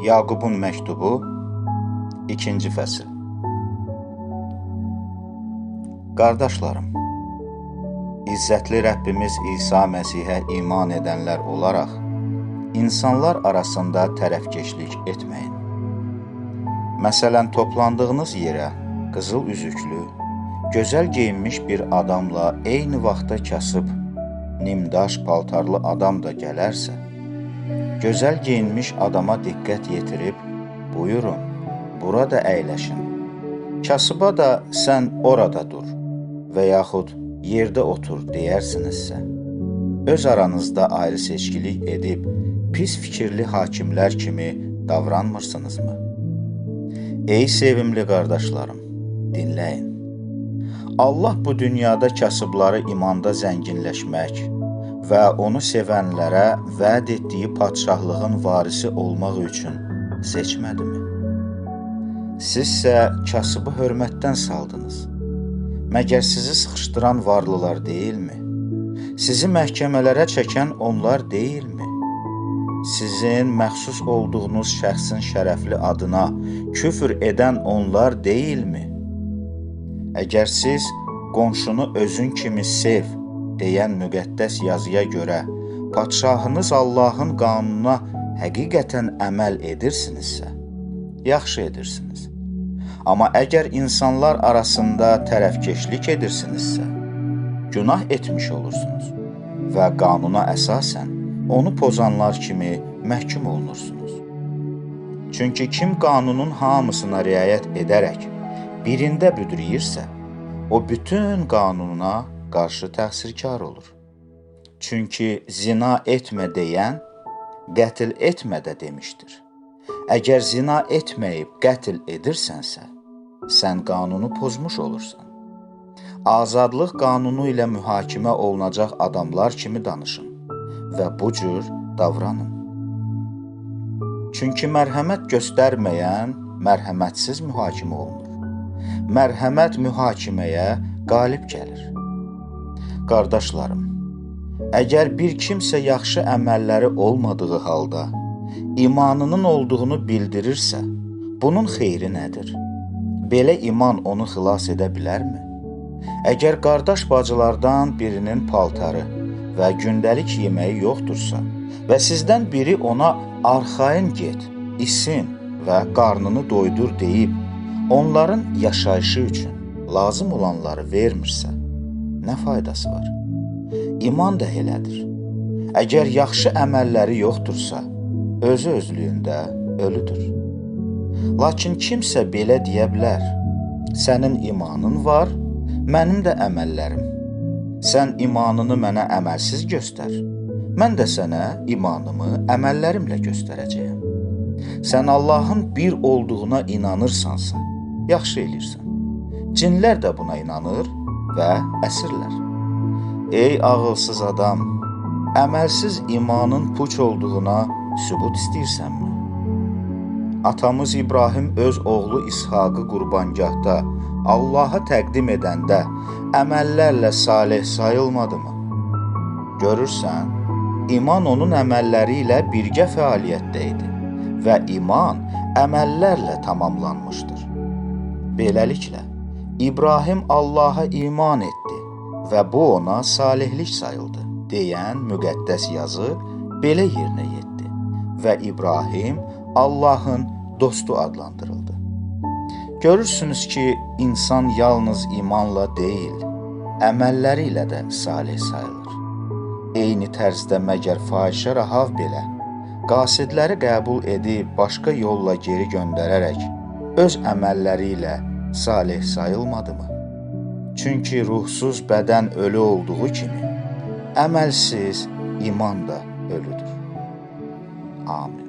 Yaqubun məktubu 2-ci fəsil. Qardaşlarım, İzzətli Rəbbimiz İsa Məsihə iman edənlər olaraq insanlar arasında tərəfkeşlik etməyin. Məsələn, toplandığınız yerə qızıl üzüklü, gözəl geyinmiş bir adamla eyni vaxtda kasıb, nimdaş paltarlı adam da gələrsə, gözəl geyinmiş adama diqqət yetirib, buyurun, burada əyləşin. Kasıba da sən orada dur və yaxud yerdə otur deyərsinizsə, öz aranızda ayrı seçkilik edib pis fikirli hakimlər kimi davranmırsınızmı? Ey sevimli qardaşlarım, dinləyin. Allah bu dünyada kasıbları imanda zənginləşmək və onu sevənlərə vəd etdiyi padşahlığın varisi olmaq üçün seçmədimi? Sizsə kasıbı hörmətdən saldınız. Məgər sizi sıxışdıran varlılar deyilmi? Sizi məhkəmələrə çəkən onlar deyilmi? Sizin məxsus olduğunuz şəxsin şərəfli adına küfr edən onlar deyilmi? Əgər siz qonşunu özün kimi sev deyən müqəddəs yazıya görə padşahınız Allahın qanununa həqiqətən əməl edirsinizsə, yaxşı edirsiniz. Amma əgər insanlar arasında tərəfkeşlik edirsinizsə, günah etmiş olursunuz və qanuna əsasən onu pozanlar kimi məhkum olunursunuz. Çünki kim qanunun hamısına riayət edərək birində büdrəyirsə, o bütün qanununa qarşı təqsirkar olur. Çünki zina etmə deyən qətl etmə də demişdir. Əgər zina etməyib qətl edirsənsə, sən qanunu pozmuş olursan. Azadlıq qanunu ilə mühakimə olunacaq adamlar kimi danışın və bu cür davranın. Çünki mərhəmət göstərməyən mərhəmətsiz mühakimə olunur. Mərhəmət mühakiməyə qalib gəlir. Qardaşlarım, əgər bir kimsə yaxşı əməlləri olmadığı halda imanının olduğunu bildirirsə, bunun xeyri nədir? Belə iman onu xilas edə bilərmi? Əgər qardaş bacılardan birinin paltarı və gündəlik yeməyi yoxdursa və sizdən biri ona arxayın get, isin və qarnını doydur deyib, onların yaşayışı üçün lazım olanları vermirsə, nə faydası var? İman da elədir. Əgər yaxşı əməlləri yoxdursa, özü özlüyündə ölüdür. Lakin kimsə belə deyə bilər: Sənin imanın var, mənim də əməllərim. Sən imanını mənə əməlsiz göstər. Mən də sənə imanımı əməllərimlə göstərəcəyəm. Sən Allahın bir olduğuna inanırsansa, yaxşı eləyirsən. Cinlər də buna inanır və əsirlər. Ey ağılsız adam, əməlsiz imanın puç olduğuna sübut istəyirsənmi? Atamız İbrahim öz oğlu İshaqı qurbangahda Allaha təqdim edəndə əməllərlə salih sayılmadımı? Görürsən, iman onun əməlləri ilə birgə fəaliyyətdə idi və iman əməllərlə tamamlanmışdır. Beləliklə, İbrahim Allaha iman etdi və bu ona salihlik sayıldı deyən müqəddəs yazı belə yerinə yetdi və İbrahim Allahın dostu adlandırıldı. Görürsünüz ki, insan yalnız imanla deyil, əməlləri ilə də salih sayılır. Eyni tərzdə məgər fahişə Rahav belə qasidləri qəbul edib başqa yolla geri göndərərək öz əməlləri ilə salih sayılmadımı? Çünki ruhsuz bədən ölü olduğu kimi, əməlsiz iman da ölüdür. Amin.